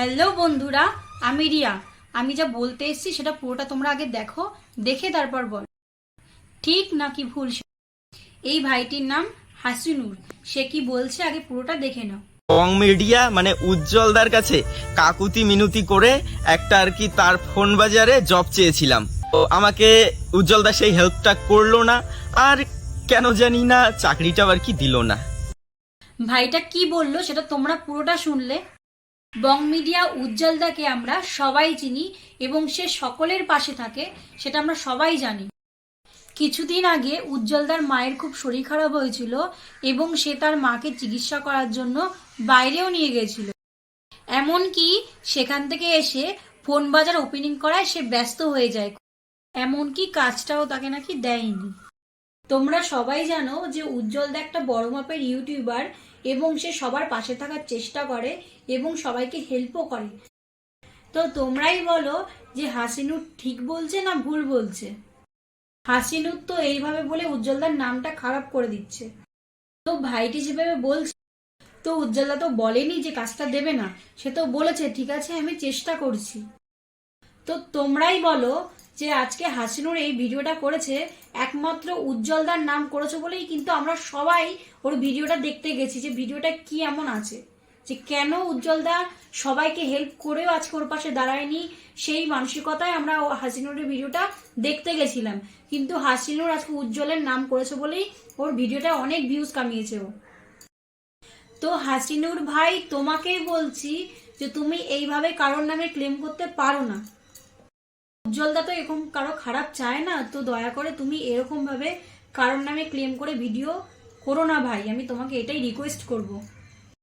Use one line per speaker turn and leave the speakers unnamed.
Hello বন্ধুরা আমি রিয়া। আমি যা বলতে এসেছি সেটা পুরোটা তোমরা আগে দেখো দেখে তারপর বল। ঠিক নাকি ভুল এই ভাইটির নাম হাসিনুর। সে কি বলছে আগে পুরোটা দেখে নাও।
রং মিডিয়া মানে উজ্জ্বলদার কাছে কাকুতি মিনতি করে একটা আর কি তার ফোন বাজারে জব চেয়েছিলাম। তো আমাকে উজ্জ্বলদা সেই হেল্পটা করল না আর কেন জানি না চাকরিটাও আর কি দিল না।
ভাইটা কি বলল সেটা তোমরা পুরোটা শুনলে। বং মিডিয়া উজ্জ্বলদাকে আমরা সবাই চিনি এবং সে সকলের পাশে থাকে, সেটা আমরা সবাই জানি। কিছুদিন আগে উজ্জ্বলদার মায়ের খুব শরীর খারাপ হয়েছিল এবং সে তার মাকে চিকিৎসা করার জন্য বাইরেও নিয়ে গেছিল। এমনকি সেখান থেকে এসে ফোন বাজার ওপেনিং করায় সে ব্যস্ত হয়ে যায়। এমনকি কাজটাও তাকে নাকি দেয়নি। তোমরা সবাই জানো যে উজ্জ্বলদা একটা বড় মাপের ইউটিউবার এবং সে সবার পাশে থাকার চেষ্টা করে এবং সবাইকে হেল্পও করে। তো তোমরাই বলো যে হাসিনুর ঠিক বলছে না ভুল বলছে? হাসিনুর তো এইভাবে বলে উজ্জ্বলদার নামটা খারাপ করে দিচ্ছে। তো ভাইটি যেভাবে বলছে, তো উজ্জ্বলদা তো বলেনি যে কাজটা দেবে না। সে তো বলেছে, ঠিক আছে, আমি চেষ্টা করছি। তো তোমরাই বলো যে আজকে হাসিনুর এই ভিডিওটা করেছে একমাত্র উজ্জ্বলদার নাম করেছে বলেই কিন্তু আমরা সবাই ওর ভিডিওটা দেখতে গেছি যে ভিডিওটা কি এমন আছে, যে কেন উজ্জ্বলদা সবাইকে হেল্প করেও আজকে ওর পাশে দাঁড়ায়নি, সেই মানসিকতায় আমরা হাসিনুরের ভিডিওটা দেখতে গেছিলাম। কিন্তু হাসিনুর আজকে উজ্জ্বলের নাম করেছে বলেই ওর ভিডিওটা অনেক ভিউজ কামিয়েছে ও। তো হাসিনুর ভাই, তোমাকেই বলছি যে তুমি এইভাবে কারোর নামে ক্লেম করতে পারো না। উজ্জ্বলদা তো এরকম কারও খারাপ চায় না, তো দয়া করে তুমি এরকমভাবে কারোর নামে ক্লেম করে ভিডিও করো না ভাই, আমি তোমাকে এটাই রিকোয়েস্ট করব।